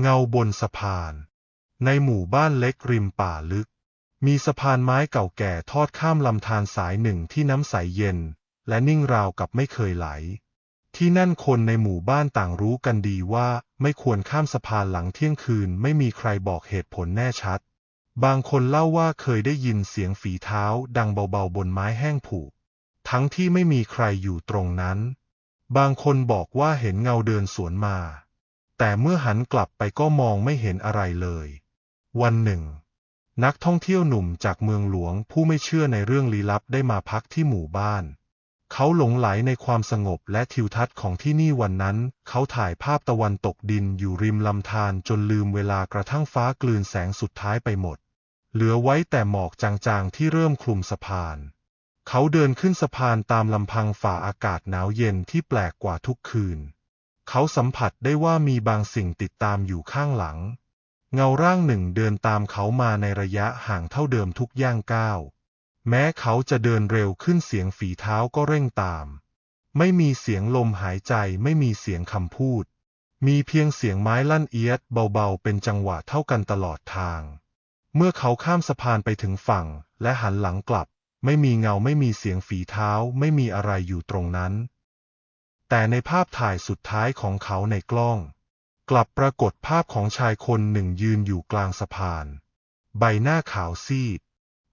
เงาบนสะพาน ในหมู่บ้านเล็กริมป่าลึก มีสะพานไม้เก่าแก่ทอดข้ามลำธารสายหนึ่งที่น้ำใสเย็น และนิ่งราวกับไม่เคยไหล ที่นั่นคนในหมู่บ้านต่างรู้กันดีว่าไม่ควรข้ามสะพานหลังเที่ยงคืนไม่มีใครบอกเหตุผลแน่ชัด บางคนเล่าว่าเคยได้ยินเสียงฝีเท้าดังเบาๆบนไม้แห้งผุทั้งที่ไม่มีใครอยู่ตรงนั้น บางคนบอกว่าเห็นเงาเดินสวนมา แต่เมื่อหันกลับไปก็มองไม่เห็นอะไรเลย วันหนึ่ง นักท่องเที่ยวหนุ่มจากเมืองหลวงผู้ไม่เชื่อในเรื่องลี้ลับได้มาพักที่หมู่บ้าน เขาหลงไหลในความสงบและทิวทัศน์ของที่นี่วันนั้น เขาถ่ายภาพตะวันตกดินอยู่ริมลำธารจนลืมเวลากระทั่งฟ้ากลืนแสงสุดท้ายไปหมด เหลือไว้แต่หมอกจางๆที่เริ่มคลุมสะพาน เขาเดินขึ้นสะพานตามลำพังฝ่าอากาศหนาวเย็นที่แปลกกว่าทุกคืน เขาสัมผัสได้ว่ามีบางสิ่งติดตามอยู่ข้างหลัง เงาร่างหนึ่งเดินตามเขามาในระยะห่างเท่าเดิมทุกย่างก้าว แม้เขาจะเดินเร็วขึ้นเสียงฝีเท้าก็เร่งตาม ไม่มีเสียงลมหายใจไม่มีเสียงคำพูด มีเพียงเสียงไม้ลั่นเอียดเบาๆเป็นจังหวะเท่ากันตลอดทาง เมื่อเขาข้ามสะพานไปถึงฝั่งและหันหลังกลับ ไม่มีเงาไม่มีเสียงฝีเท้าไม่มีอะไรอยู่ตรงนั้น แต่ในภาพถ่ายสุดท้ายของเขาในกล้อง กลับปรากฏภาพของชายคนหนึ่งยืนอยู่กลางสะพาน ใบหน้าขาวซีด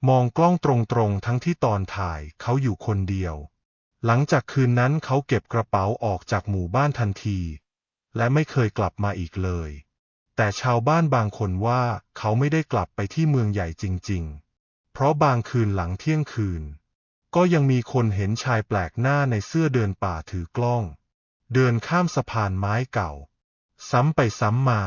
มองกล้องตรงๆทั้งที่ตอนถ่ายเขาอยู่คนเดียว หลังจากคืนนั้นเขาเก็บกระเป๋าออกจากหมู่บ้านทันที และไม่เคยกลับมาอีกเลย แต่ชาวบ้านบางคนว่าเขาไม่ได้กลับไปที่เมืองใหญ่จริง ๆ เพราะบางคืนหลังเที่ยงคืน ก็ยังมีคนเห็นชายแปลกหน้าในเสื้อเดินป่าถือกล้อง เดินข้ามสะพานไม้เก่า ซ้ำไปซ้ำมา